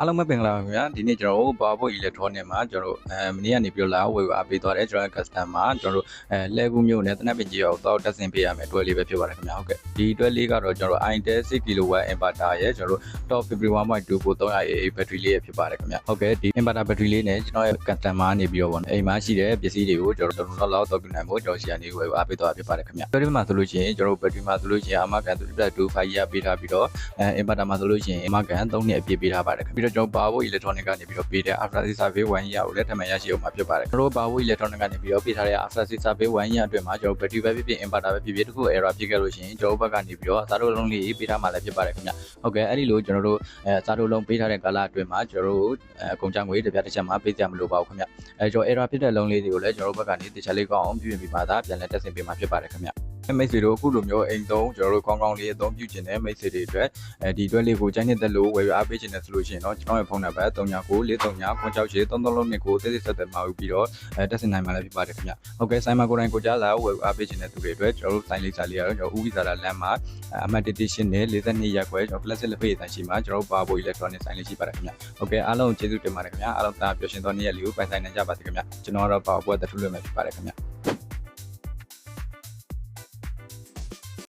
အားလုံးပဲပင်္ဂလာပါခင်ဗျာဒီနေ့ကျွန်တော်တို့ဘာဖို့ electronic မှာကျွန်တော်တို့အဲမနေ့ကနေပြီးတော့လာဝယ်အားပေးသွားတယ်ကျွန်တော် customer ကျွန်တော်တို့အဲလဲကူမျိုးနဲ့တနက်ပင်ကြီးအောင်တော့တက်ဆင်ပေးရမယ်တွဲလေးပဲဖြစ်ပါတယ်ခင်ဗျာဟုတ်ကဲ့ဒီတွဲလေးကတော့ကျွန်တော်တို့ Intel 6 kW inverter ရဲ့ကျွန်တော်တို့ top 51.2ကို 300 AA battery လေးဖြစ်ပါတယ်ခင်ဗျာဟုတ်ကဲ့ဒီ inverter battery လေးနဲ့ကျွန်တော်ရဲ့ customer နေပြီးတော့ပေါ့နော်အိမ်မှာရှိတဲ့ပစ္စည်းတွေကိုကျွန်တော်တို့လောက်လောက်တော့ပြနိုင်ဖို့ကျွန်တော်ရှီယာနေဝယ်အားပေးသွားဖြစ်ပါတယ်ခင်ဗျာတွဲလေးမှာဆိုလို့ရှိရင်ကျွန်တော်တို့ battery မှာဆိုလို့ရှိရင်အမကန်2.2 5ရပေးထားပြီးတော့အဲ inverter မှာဆိုလို့ရှိရင်အမကန်3နှစ်အပြည့်ပေးထားပါတယ်ခင်ဗျပြီးတော့ကျွန်တော်ဘာဖို့ electronic ကနေပြီးတော့ပေးတဲ့ after sales survey 1 year ကိုလည်းထပ်မံရရှိအောင်မှာဖြစ်ပါတယ်ကျွန်တော်တို့ဘာဖို့ electronic ကနေပြီးတော့ပေးထားတဲ့ after sales survey 1 year အတွင်းမှာကျွန်တော် battery ပဲဖြစ်ဖြစ် inverter ပဲဖြစ်ဖြစ်တခု error ဖြစ်ခဲ့လို့ရှိရင်ကျွန်တော်ဘက်ကနေပြီးတော့စားတို့လုံးလေးပေးထားမှာလည်းဖြစ်ပါတယ်ခင်ဗျဟုတ်ကဲ့အဲ့ဒီလိုကျွန်တော်တို့အဲစားတို့လုံးပေးထားတဲ့ကာလအတွင်းမှာကျွန်တော်တို့အဲအကုန်ကြငွေတစ်ပြားတစ်ချက်မှပေးကြမလို့ပါဘူးခင်ဗျအဲကျွန်တော် error ဖြစ်တဲ့လုံးလေးတွေကိုလည်းကျွန်တော်တို့ဘက်ကနေတခြားလေးကောင်းအောင်ပြုပြင်ပြီးမှသာပြန်လည်တက်ဆင်ပေးမှာဖြစ်ပါတယ်ခင်ဗျ မိတ်ဆွေတို့အခုလိုမျိုးအိမ်သုံးကျွန်တော်တို့ကောင်းကောင်းလေးအသုံးပြုခြင်းနဲ့မိတ်ဆွေတွေအတွက်အဲဒီတွဲလေးကိုကြိုင်းနေတဲ့လို့ဝယ်ရအားပေးခြင်းနဲ့ဆိုလို့ရှိရင်တော့ကျွန်တော်ရဲ့ဖုန်းနံပါတ်3994399633လုံးနဲ့ကိုသိသိဆက်သက်မှာပြီးတော့အဲတက်ဆင်နိုင်မှာလည်းဖြစ်ပါတယ်ခင်ဗျဟုတ်ကဲ့ဆိုင်မှာကိုယ်တိုင်ကိုကြားလာဝယ်အားပေးခြင်းတဲ့သူတွေအတွက်ကျွန်တော်တို့ဆိုင်လေးစာလေးကတော့ကျွန်တော်ဦးဝိဇာလာလမ်းမှာအမှတ်1နဲ့42ရက်ခွဲကျွန်တော် classic လက်ဖေးဆိုင်ရှိမှာကျွန်တော်တို့ပါဖို့ electronic ဆိုင်လေးရှိပါတယ်ခင်ဗျဟုတ်ကဲ့အားလုံးကျေးဇူးတင်ပါတယ်ခင်ဗျအားလုံးတာပျော်ရွှင်သောနေ့ရက်လေးကိုပိုင်ဆိုင်နိုင်ကြပါစေခင်ဗျကျွန်တော်ကတော့ပါဖို့တထူးလွှဲမှာဖြစ်ပါတယ်ခင်ဗျ